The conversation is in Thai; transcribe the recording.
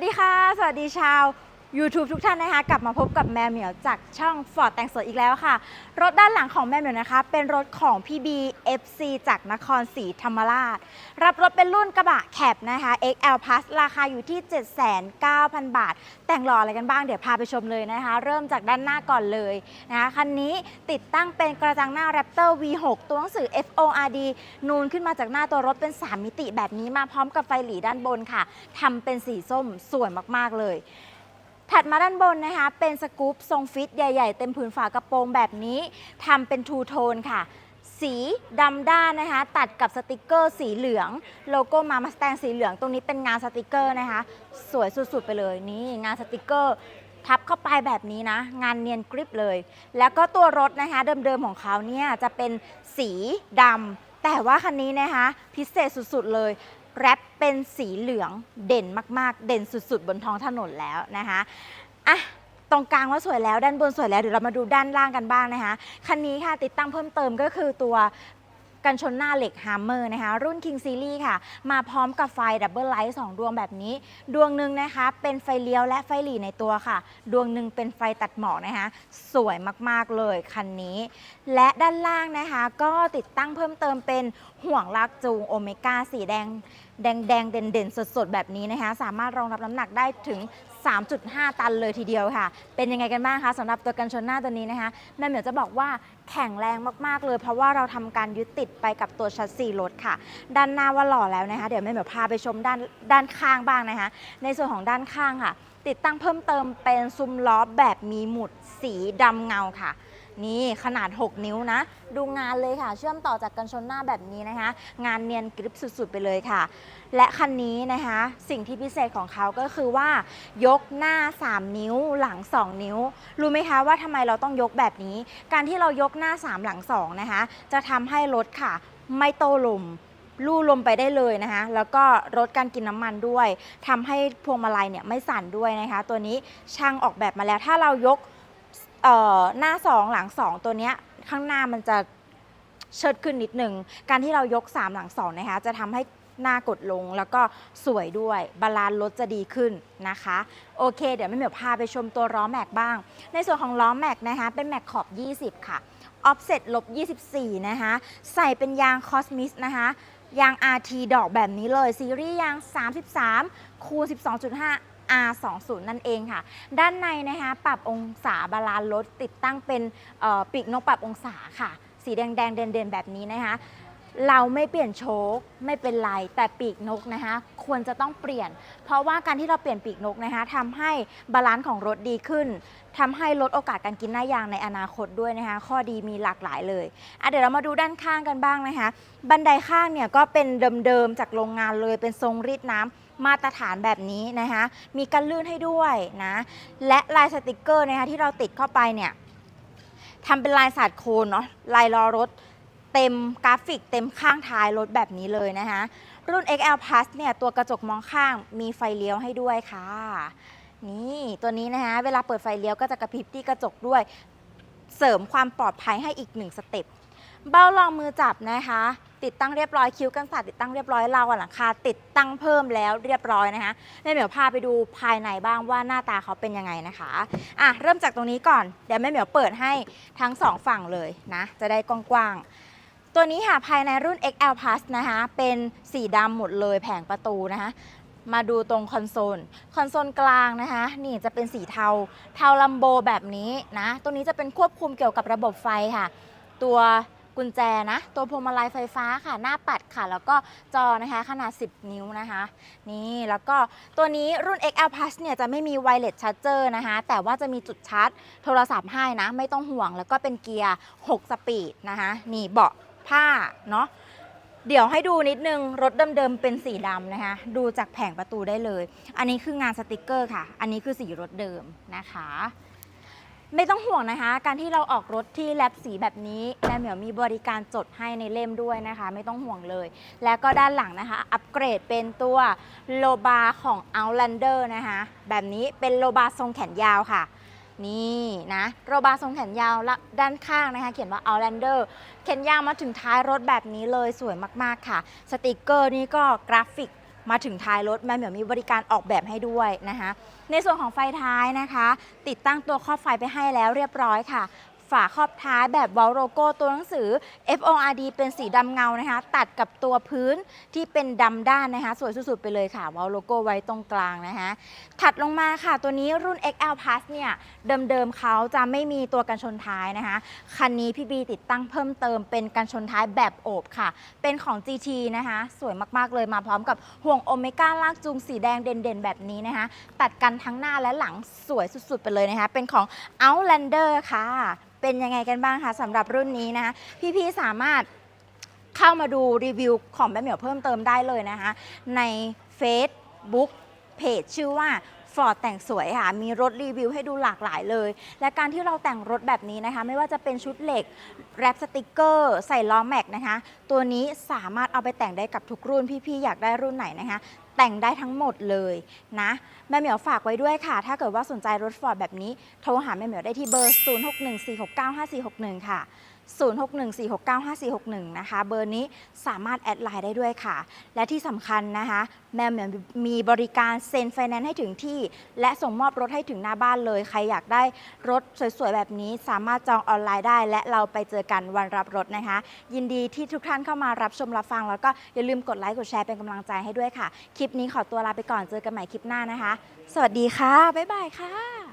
วัสดีค่ะ สวัสดีชาว YouTube ทุกท่านนะคะกลับมาพบกับแมวเหมียวจากช่อง Ford แต่งสวยอีกแล้วค่ะ รถด้านหลังของแมวเหมียวนะคะ เป็นรถของ PB FC จากนครศรีธรรมราช รับรถเป็นรุ่นกระบะแคบนะคะ XL Plus ราคาอยู่ที่ 7,900 บาท แต่งหล่ออะไรกันบ้างเดี๋ยวพาไปชมเลยนะคะ เริ่มจากด้านหน้าก่อนเลยนะคะคันนี้ติดตั้งเป็นกระจังหน้า Raptor V6 ตัวหนังสือ FORD นูนขึ้นมาจากหน้าตัวรถเป็น 3 มิติแบบนี้มาพร้อมกับไฟหลีด้านบนค่ะทำเป็นสีส้มสวยมากๆเลย ถัดมาด้านบนนะคะ เป็นสกู๊ปทรงฟิตใหญ่ ๆ เต็มผืนฝากระโปรงแบบนี้ทำเป็นทูโทนค่ะ สีดำด้านนะคะ ตัดกับสติกเกอร์สีเหลือง โลโก้มามาสแตงสีเหลือง ตรงนี้เป็นงานสติกเกอร์นะคะ สวยสุดๆไปเลยนี่งานสติกเกอร์ทับเข้าไปแบบนี้นะ งานเนียนกริบเลย แล้วก็ตัวรถนะคะเดิมๆของเขาเนี่ยจะเป็นสีดำแต่ว่าคันนี้นะคะพิเศษสุดๆเลย แรปเป็นสีเหลืองเด่นมาก ๆ เด่นสุด ๆ บนท้องถนนแล้วนะคะอะตรงกลางว่าสวยแล้วด้านบนสวยแล้วเดี๋ยวเรามาดูด้านล่างกันบ้างนะคะคันนี้ค่ะติดตั้งเพิ่มเติมก็คือตัว กันชนหน้าเหล็กฮัมเมอร์นะคะ รุ่น King Series ค่ะ มาพร้อมกับไฟดับเบิลไลท์สองดวงแบบนี้ ดวงหนึ่งนะคะ เป็นไฟเลี้ยวและไฟหลีในตัวค่ะ ดวงหนึ่งเป็นไฟตัดหมอกนะคะ สวยมาก ๆ เลยคันนี้ และด้านล่างนะคะ ก็ติดตั้งเพิ่มเติมเป็นห่วงลากจูงโอเมก้าสีแดง แดงแดงๆเด่นเด่นๆ สดๆ แบบนี้นะคะ สามารถรองรับน้ำหนักได้ถึง 3.5 ตันเลยทีเดียวค่ะ เป็นยังไงกันบ้างคะสำหรับตัวกันชนหน้าตัวนี้นะคะแม่เหมียวจะบอกว่าแข็งแรงมากๆเลย เพราะว่าเราทำการยึดติดไปกับตัวชัสซีรถค่ะ ด้านหน้าว่าหล่อแล้วนะคะ เดี๋ยวแม่เหมียวพาไปชมด้านด้านข้างบ้างนะคะ ในส่วนของด้านข้างค่ะ ติดตั้งเพิ่มเติมเป็นซุ้มล้อแบบมีหมุดสีดำเงาค่ะ นี่ขนาด 6 นิ้วนะ ดูงานเลยค่ะ เชื่อมต่อจากกันชนหน้าแบบนี้นะคะ งานเนียนกริบสุดๆ ไปเลยค่ะ และคันนี้นะคะ สิ่งที่พิเศษของเขาก็คือว่า ยกหน้า 3 นิ้วหลัง 2 นิ้ว รู้ไหมคะว่าทำไมเราต้องยกแบบนี้ การที่เรายกหน้า 3 หลัง 2 นะคะ จะทำให้รถค่ะ ไม่โตลมลู่ลมไปได้เลยนะคะ แล้วก็ลดการกินน้ำมันด้วยทำให้พวงมาลัยเนี่ยไม่สั่นด้วยนะคะ ตัวนี้ช่างออกแบบมาแล้วถ้าเรายก เอ่อหน้า2หลัง2ตัวเนี้ยข้างหน้ามันจะเชิดขึ้นนิดหนึ่งการที่เรายก3หลัง2นะคะจะทำให้หน้ากดลงแล้วก็สวยด้วยบาลานซ์รถจะดีขึ้นนะคะ โอเค เดี๋ยวแม่เหมียวพาไปชมตัวล้อแม็กบ้าง ในส่วนของล้อแม็กนะคะ เป็นแม็กขอบ 20 ค่ะออฟเซ็ตลบ 24 นะคะ ใส่เป็นยางคอสมิสนะคะ ยาง RT ดอกแบบนี้เลย ซีรีส์ยาง 33 คูณ12.5 R20 นั่นเองค่ะ ด้านในนะคะปรับองศาบาลานซ์รถติดตั้งเป็นปีกนกปรับองศาค่ะ สีแดงๆเด่นๆแบบนี้นะคะเราไม่เปลี่ยนโชคไม่เป็นไร แต่ปีกนกนะคะ ควรจะต้องเปลี่ยน เพราะว่าการที่เราเปลี่ยนปีกนกนะคะทำให้บาลานซ์ของรถดีขึ้นทำให้ลดโอกาสการกินหน้ายางในอนาคตด้วยนะคะ ข้อดีมีหลากหลายเลยเดี๋ยวเรามาดูด้านข้างกันบ้างนะคะ บันไดข้างเนี่ยก็เป็นเดิมๆจากโรงงานเลยเป็นทรงรีดน้ำ มาตรฐานแบบนี้นะคะ มีกันลื่นให้ด้วยนะ และลายสติกเกอร์นะคะที่เราติดเข้าไปเนี่ยทำเป็นลายสาดโคนเนาะลายล้อรถเต็มกราฟิกเต็มข้างท้ายรถแบบนี้เลยนะคะ รุ่น XL Plus เนี่ยตัวกระจกมองข้างมีไฟเลี้ยวให้ด้วยค่ะ นี่ตัวนี้นะคะเวลาเปิดไฟเลี้ยวก็จะกระพริบที่กระจกด้วย เสริมความปลอดภัยให้อีกหนึ่งสเต็ปเบ้ารองมือจับนะคะ ติดตั้งเรียบร้อยคิ้วกันสาดติดตั้งเรียบร้อยเรากับหลังคาติดตั้งเพิ่มแล้วเรียบร้อยนะคะเดี๋ยวเหมียวพาไปดูภายในบ้างว่าหน้าตาเขาเป็นยังไงนะคะอะเริ่มจากตรงนี้ก่อนเดี๋ยวแม่เหมียวเปิดให้ทั้งสองฝั่งเลยนะจะได้กว้างๆตัวนี้ค่ะภายในรุ่น XL Plus นะคะเป็นสีดำหมดเลยแผงประตูนะคะมาดูตรงคอนโซล คอนโซลกลางนะคะ นี่จะเป็นสีเทา เทาลัมโบแบบนี้นะ ตัวนี้จะเป็นควบคุมเกี่ยวกับระบบไฟค่ะ ตัว กุญแจนะ ตัวพวงมาลัยไฟฟ้าค่ะ หน้าปัดค่ะ แล้วก็จอนะคะขนาด 10 นิ้วนะคะ นี่แล้วก็ตัวนี้รุ่น XL Plus เนี่ยจะไม่มีไวเลสชาร์จเจอร์นะคะ แต่ว่าจะมีจุดชาร์จโทรศัพท์ให้นะ ไม่ต้องห่วงแล้วก็เป็นเกียร์ 6 สปีดนะคะ นี่เบาะผ้าเนาะเดี๋ยวให้ดูนิดนึง รถเดิมๆเป็นสีดำนะคะ ดูจากแผงประตูได้เลย อันนี้คืองานสติกเกอร์ค่ะ อันนี้คือสีรถเดิมนะคะ ไม่ต้องห่วงนะคะ การที่เราออกรถที่แลบสีแบบนี้แม่เหมียวมีบริการจดให้ในเล่มด้วยนะคะ ไม่ต้องห่วงเลย แล้วก็ด้านหลังนะคะ อัปเกรดเป็นตัวโลบาของ Outlander นะคะ แบบนี้เป็นโลบาทรงแขนยาวค่ะ นี่นะโรบาทรงแขนยาวและด้านข้างนะคะ เขียนว่า Outlander แขนยาวมาถึงท้ายรถแบบนี้เลยสวยมากๆค่ะ สติกเกอร์นี่ก็กราฟิก มาถึงท้ายรถแม่เหมียวมีบริการออกแบบให้ด้วยนะคะ ในส่วนของไฟท้ายนะคะ ติดตั้งตัวครอบไฟไปให้แล้วเรียบร้อยค่ะ ฝาครอบท้ายแบบวอลโลโก้ตัวหนังสือ FORD เป็นสีดำเงานะคะ ตัดกับตัวพื้นที่เป็นดำด้านนะคะ สวยสุดๆไปเลยค่ะวอลโลโก้ไว้ตรงกลางนะคะถัดลงมาค่ะ ตัวนี้รุ่น XL Plus เนี่ยเดิมๆเขาจะไม่มีตัวกันชนท้ายนะคะ คันนี้พี่บีติดตั้งเพิ่มเติมเป็นกันชนท้ายแบบโอบค่ะ เป็นของ GT นะคะ สวยมากๆเลยมาพร้อมกับห่วงโอเมก้าลากจูงสีแดงเด่นๆ แบบนี้นะคะ ตัดกันทั้งหน้าและหลังสวยสุดๆ ไปเลยนะคะ เป็นของ Outlander ค่ะเป็นยังไงกันบ้างคะสำหรับรุ่นนี้นะคะพี่ๆสามารถเข้ามาดูรีวิวของแม่เหมียวเพิ่มเติมได้เลยนะคะใน Facebook เพจชื่อว่า Ford แต่งสวยค่ะ มีรถรีวิวให้ดูหลากหลายเลย และการที่เราแต่งรถแบบนี้นะคะ ไม่ว่าจะเป็นชุดเหล็ก แรปสติกเกอร์ ใส่ล้อแม็กนะคะ ตัวนี้สามารถเอาไปแต่งได้กับทุกรุ่น พี่ๆ อยากได้รุ่นไหนนะคะแต่งได้ทั้งหมดเลยนะ แม่เหมียวฝากไว้ด้วยค่ะ ถ้าเกิดว่าสนใจรถฟอร์ดแบบนี้ โทรหาแม่เหมียวได้ที่เบอร์ 0614695461 ค่ะ 0614695461 นะคะ เบอร์นี้สามารถแอดไลน์ได้ด้วยค่ะ และที่สำคัญนะคะ แม่เหมียวมีบริการเซ็นไฟแนนซ์ให้ถึงที่ และส่งมอบรถให้ถึงหน้าบ้านเลย ใครอยากได้รถสวยๆ แบบนี้สามารถจองออนไลน์ได้ และเราไปเจอกันวันรับรถนะคะ ยินดีที่ทุกท่านเข้ามารับชมรับฟัง แล้วก็อย่าลืมกดไลค์กดแชร์เป็นกำลังใจให้ด้วยค่ะ คลิปนี้ขอตัวลาไปก่อนเจอกันใหม่คลิปหน้านะคะ สวัสดีค่ะบ๊ายบายค่ะ